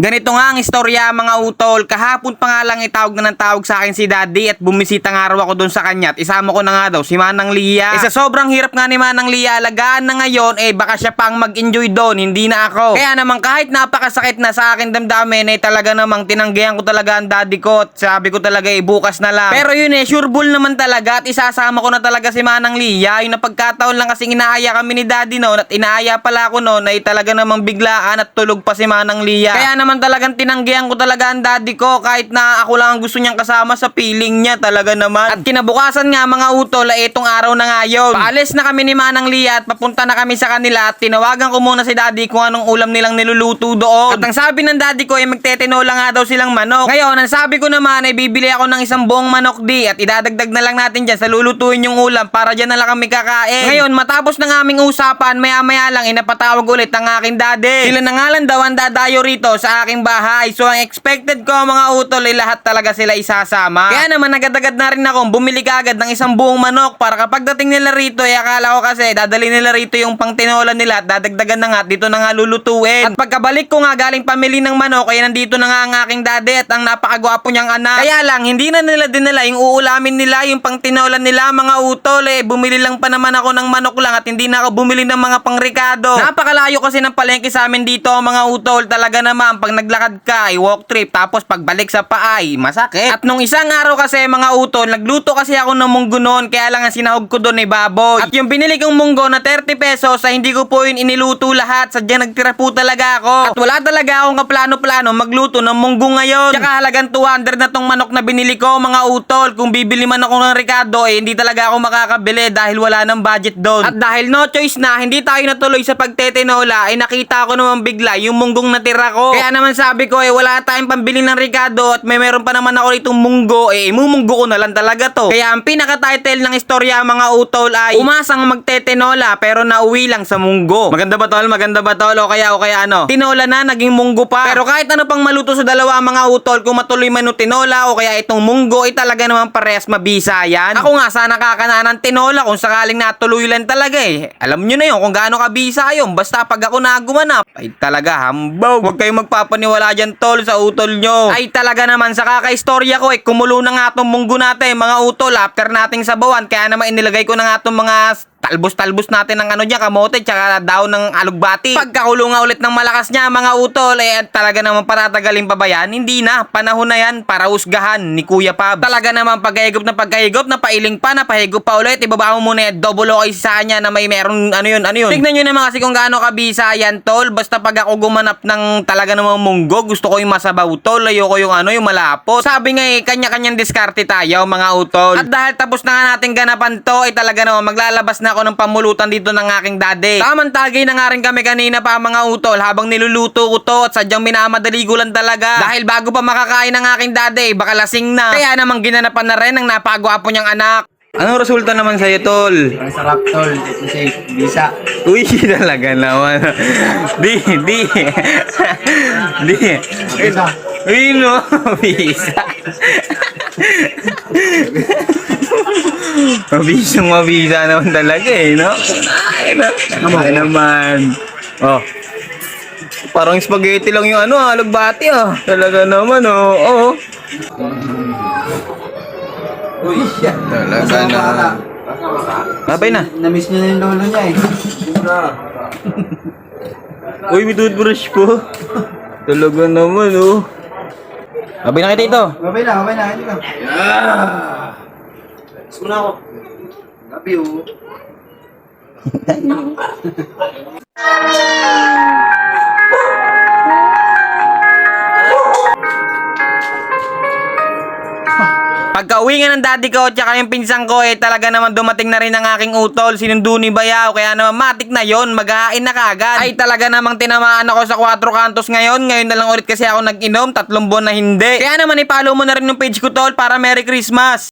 Ganito nga ang istorya mga utol. Kahapon pa nga lang itawag na ng tawag sa akin si daddy at bumisita nga raw ako doon sa kanya at isama ko na nga daw si Manang Lia. Eh sa sobrang hirap nga ni Manang Lia, alagaan na ngayon eh baka siya pang mag-enjoy doon, hindi na ako. Kaya naman kahit napakasakit na sa akin damdamin eh talaga namang tinanggihan ko talaga ang daddy ko at sabi ko talaga eh bukas na lang. Pero yun eh, sure bull naman talaga at isasama ko na talaga si Manang Lia. Yung napagkataon lang kasing inaaya kami ni daddy noon at inaaya pala ako noon ay talaga namang biglaan at tulog pa si Manang Lia. Kaya naman talagang tinanggihan ko talaga ang daddy ko kahit na ako lang ang gusto niyang kasama sa feeling niya talaga naman. At kinabukasan nga mga utol ay itong araw na nga yun. Paalis na kami ni Manang Lia at papunta na kami sa kanila at tinawagan ko muna si daddy kung anong ulam nilang niluluto doon. At ang sabi ng daddy ko ay magtetinola nga daw silang manok. Ngayon, ang sabi ko naman ay bibili ako ng isang buong manok di at idadagdag na lang natin dyan sa lulutuin yung ulam para dyan na lang kami kakain. Ngayon, matapos ng aming usapan, maya maya lang inapatawag ulit ang aking daddy. Sila na nga lang daw ang dadayo rito sa aking bahay. So, ang expected ko mga utol ay lahat talaga sila isasama. Kaya naman agad-agad na rin akong bumili kagad ng isang buong manok para kapag dating nila rito ay akala ko kasi dadali nila rito yung pang tinola nila at dadagdagan na nga dito na nga lulutuin. At pagkabalik ko nga galing pamili ng manok ay nandito na nga ang aking daddy at ang napakagwapo niyang anak. Kaya lang hindi na nila dinala yung uulamin nila yung pang tinola nila mga utol eh. Bumili lang pa naman ako ng manok lang at hindi na ako bumili ng mga pangrikado. Napakalayo kasi ng palengke sa amin dito mga utol. Talaga naman pag naglakad ka ay walk trip tapos pagbalik sa paay masakit. At nung isang araw kasi mga utol nagluto kasi ako ng munggo noon kaya lang ang sinahog ko doon ay baboy. At yung binili kong munggo na 30 pesos ay hindi ko po yun iniluto lahat. Sadyang nagtira po talaga ako. At wala talaga akong kaplano-plano magluto ng munggo ngayon. Tsaka halagang 200 na tong manok na binili ko mga utol. Kung bibili man ako ng Ricardo eh hindi talaga ako makakabili dahil wala ng budget doon. At dahil no choice na hindi tayo natuloy sa pagtetenola ay nakita ko naman bigla yung munggong natira ko. Kaya naman sabi ko eh wala tayong pambili ng Ricardo at may meron pa naman ako itong munggo eh imumunggo ko na lang talaga to. Kaya ang pinaka-title ng istorya mga utol ay umasang magtetenola pero nauwi lang sa munggo. Maganda ba tol? Maganda ba tol? O kaya o kaya ano? Tinola na naging munggo pa. Pero kahit ano pang maluto sa dalawa mga utol kung matuloy man tinola o kaya itong munggo ay talaga naman parehas mabisa yan. Ako nga sana kakanaan ng tinola kung sakaling natuloy lang talaga eh. Alam nyo na yun kung gaano kabisa yun. Basta pag ako nagumanap ay talaga hambog. Huwag kayong magpapaniwala dyan tol sa utol nyo. Ay talaga naman sa kakaistorya ko eh kumulo na nga itong munggo natin mga utol after nating sabawan. Kaya naman inilagay ko na nga itong mga talbos-talbos natin ng ano niya, kamote, tsaka daw ng alugbati. Pagkakulo nga ulit ng malakas niya, mga utol, eh talaga naman patatagalin pa ba yan? Hindi na, panahon na yan para usgahan ni Kuya Pab. Talaga naman pagkahigop na pagkahigop, na pailing pa, na pahigop pa ulit, ibaba mo muna yung double okay sa kanya na may meron, ano yun, ano yun. Tignan nyo naman kasi kung gaano kabisa yan, tol. Basta pag ako gumanap ng talaga namang munggo, gusto ko yung masabaw, tol. Ayoko yung ano, yung malapot. Sabi nga eh, kanya-kanyang diskarte tayo, mga utol. At dahil tapos na nga natin ganapan to, ay talaga naman maglalabas na ako ng pamulutan dito ng aking daddy. Tamang tagay na nga rin kami kanina pa mga utol habang niluluto ko to at sadyang minamadali ko lang talaga. Dahil bago pa makakain ng aking daddy, baka lasing na. Kaya namang ginanapan na rin ng napagwapo niyang anak. Anong resulta naman sa'yo, tol? Ang sarap tol, kasi bisa. Uy, talaga naman. di, di. di. Bisa. Uy, no. Bisa. Mabisang mabisa naman talaga eh, no? Ay, na. Ay naman. Oh. Parang spaghetti lang yung ano, alugbati ah. Talaga naman, oh. Oh. Uy, siya. Talaga na. Babay na. Na-miss niya na yung lolo niya eh. Uy, may toothbrush po. Talaga naman, oh. Babay na kita ito. Babay na, babay na. Hindi ka. Gusto mo na ako. Love you. Pagka uwi nga ng daddy ko at saka yung pinsan ko eh talaga naman dumating na rin ang aking utol. Sinundo ni Bayaw kaya naman matik na yon maghahain na kagad ay talaga namang tinamaan ako sa 4 kantos ngayon. Ngayon na lang ulit kasi ako nag-inom. Tatlong buwan na hindi. Kaya naman ipalo mo na rin yung page ko tol para Merry Christmas